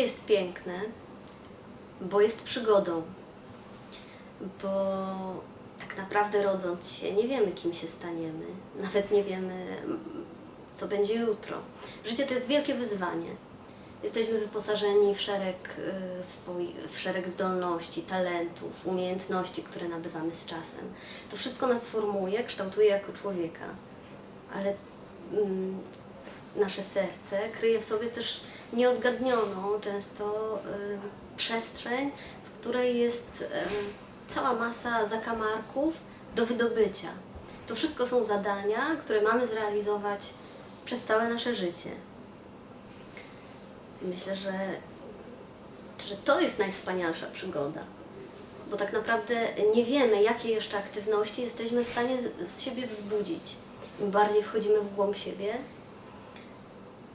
Życie jest piękne, bo jest przygodą. Bo tak naprawdę rodząc się, nie wiemy, kim się staniemy. Nawet nie wiemy, co będzie jutro. Życie to jest wielkie wyzwanie. Jesteśmy wyposażeni w szereg, y, swój, w szereg zdolności, talentów, umiejętności, które nabywamy z czasem. To wszystko nas formuje, kształtuje jako człowieka. Ale mm, nasze serce kryje w sobie też nieodgadnioną często y, przestrzeń, w której jest y, cała masa zakamarków do wydobycia. To wszystko są zadania, które mamy zrealizować przez całe nasze życie. Myślę, że, że to jest najwspanialsza przygoda, bo tak naprawdę nie wiemy, jakie jeszcze aktywności jesteśmy w stanie z- siebie wzbudzić. Im bardziej wchodzimy w głąb siebie,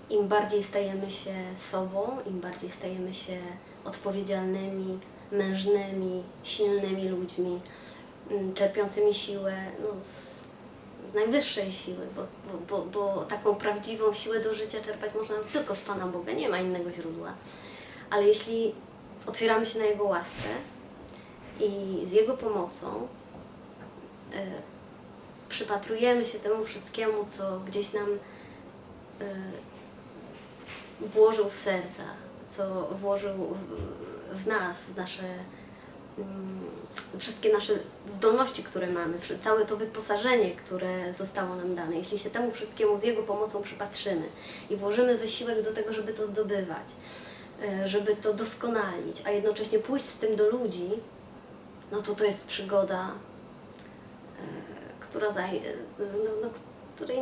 im bardziej stajemy się sobą, im bardziej stajemy się odpowiedzialnymi, mężnymi, silnymi ludźmi, mm, czerpiącymi siłę no, z, z najwyższej siły, bo, bo, bo, bo taką prawdziwą siłę do życia czerpać można tylko z Pana Boga, nie ma innego źródła. Ale jeśli otwieramy się na Jego łaskę i z Jego pomocą e, przypatrujemy się temu wszystkiemu, co gdzieś nam e, włożył w serca, co włożył w, w nas, w nasze mm, wszystkie nasze zdolności, które mamy, całe to wyposażenie, które zostało nam dane. Jeśli się temu wszystkiemu z Jego pomocą przypatrzymy i włożymy wysiłek do tego, żeby to zdobywać, e, żeby to doskonalić, a jednocześnie pójść z tym do ludzi, no to to jest przygoda, e, która e, no, no, której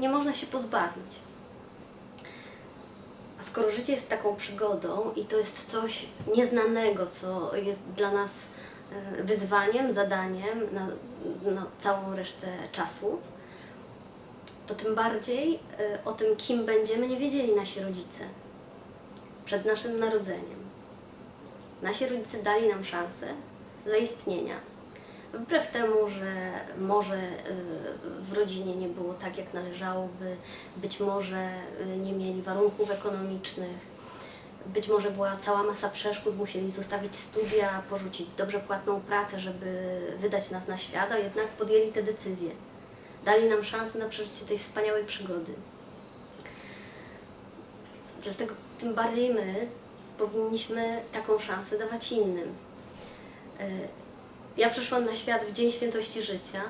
nie można się pozbawić. A skoro życie jest taką przygodą i to jest coś nieznanego, co jest dla nas e, wyzwaniem, zadaniem na, na całą resztę czasu, to tym bardziej e, o tym, kim będziemy, nie wiedzieli nasi rodzice przed naszym narodzeniem. Nasi rodzice dali nam szansę zaistnienia. Wbrew temu, że może y, w rodzinie nie było tak, jak należałoby, być może y, nie mieli warunków ekonomicznych, być może była cała masa przeszkód, musieli zostawić studia, porzucić dobrze płatną pracę, żeby wydać nas na świat, a jednak podjęli te decyzje. Dali nam szansę na przeżycie tej wspaniałej przygody. Dlatego tym bardziej my powinniśmy taką szansę dawać innym. Ja przyszłam na świat w Dzień Świętości Życia,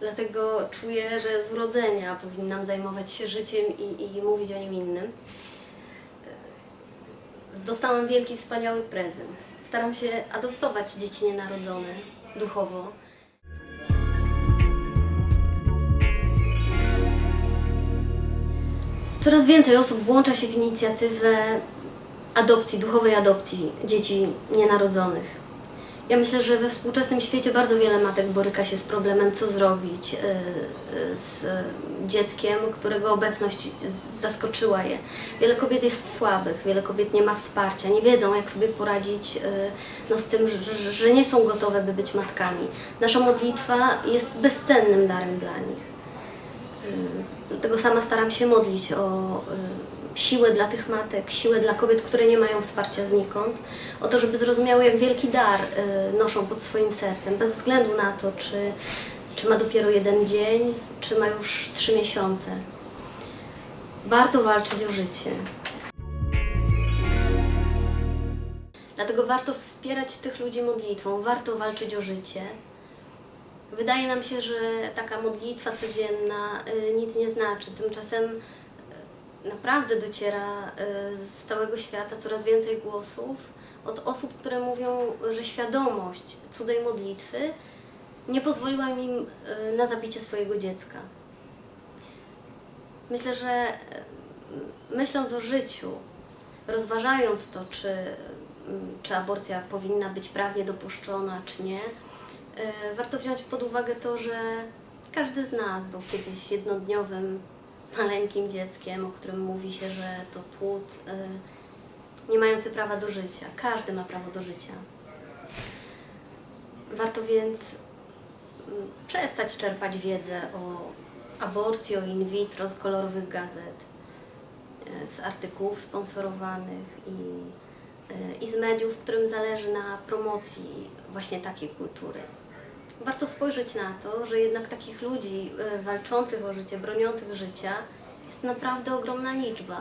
dlatego czuję, że z urodzenia powinnam zajmować się życiem i, i mówić o nim innym. Dostałam wielki, wspaniały prezent. Staram się adoptować dzieci nienarodzone duchowo. Coraz więcej osób włącza się w inicjatywę adopcji, duchowej adopcji dzieci nienarodzonych. Ja myślę, że we współczesnym świecie bardzo wiele matek boryka się z problemem, co zrobić y, y, z dzieckiem, którego obecność zaskoczyła je. Wiele kobiet jest słabych, wiele kobiet nie ma wsparcia, nie wiedzą, jak sobie poradzić y, no, z tym, że, że nie są gotowe, by być matkami. Nasza modlitwa jest bezcennym darem dla nich. Dlatego sama staram się modlić o siłę dla tych matek, siłę dla kobiet, które nie mają wsparcia znikąd, o to, żeby zrozumiały, jak wielki dar y, noszą pod swoim sercem, bez względu na to, czy, czy ma dopiero jeden dzień, czy ma już trzy miesiące. Warto walczyć o życie. Dlatego warto wspierać tych ludzi modlitwą, warto walczyć o życie. Wydaje nam się, że taka modlitwa codzienna y, nic nie znaczy. Tymczasem naprawdę dociera y, z całego świata coraz więcej głosów od osób, które mówią, że świadomość cudzej modlitwy nie pozwoliła im y, na zabicie swojego dziecka. Myślę, że y, myśląc o życiu, rozważając to, czy, czy aborcja powinna być prawnie dopuszczona, czy nie, warto wziąć pod uwagę to, że każdy z nas był kiedyś jednodniowym, maleńkim dzieckiem, o którym mówi się, że to płód e, nie mający prawa do życia. Każdy ma prawo do życia. Warto więc mm, przestać czerpać wiedzę o aborcji, o in vitro z kolorowych gazet, e, z artykułów sponsorowanych i i z mediów, którym zależy na promocji właśnie takiej kultury. Warto spojrzeć na to, że jednak takich ludzi y, walczących o życie, broniących życia jest naprawdę ogromna liczba.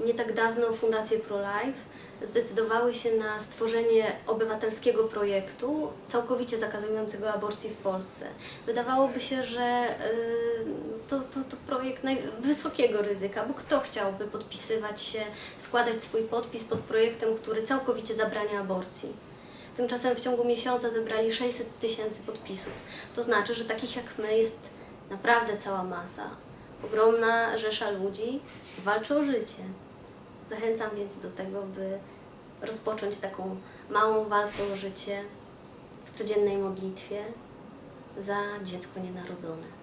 Nie tak dawno fundacje ProLife zdecydowały się na stworzenie obywatelskiego projektu całkowicie zakazującego aborcji w Polsce. Wydawałoby się, że y, to, to, to projekt wysokiego ryzyka, bo kto chciałby podpisywać się, składać swój podpis pod projektem, który całkowicie zabrania aborcji? Tymczasem w ciągu miesiąca zebrali 600 tysięcy podpisów. To znaczy, że takich jak my jest naprawdę cała masa. Ogromna rzesza ludzi walczy o życie. Zachęcam więc do tego, by rozpocząć taką małą walkę o życie w codziennej modlitwie za dziecko nienarodzone.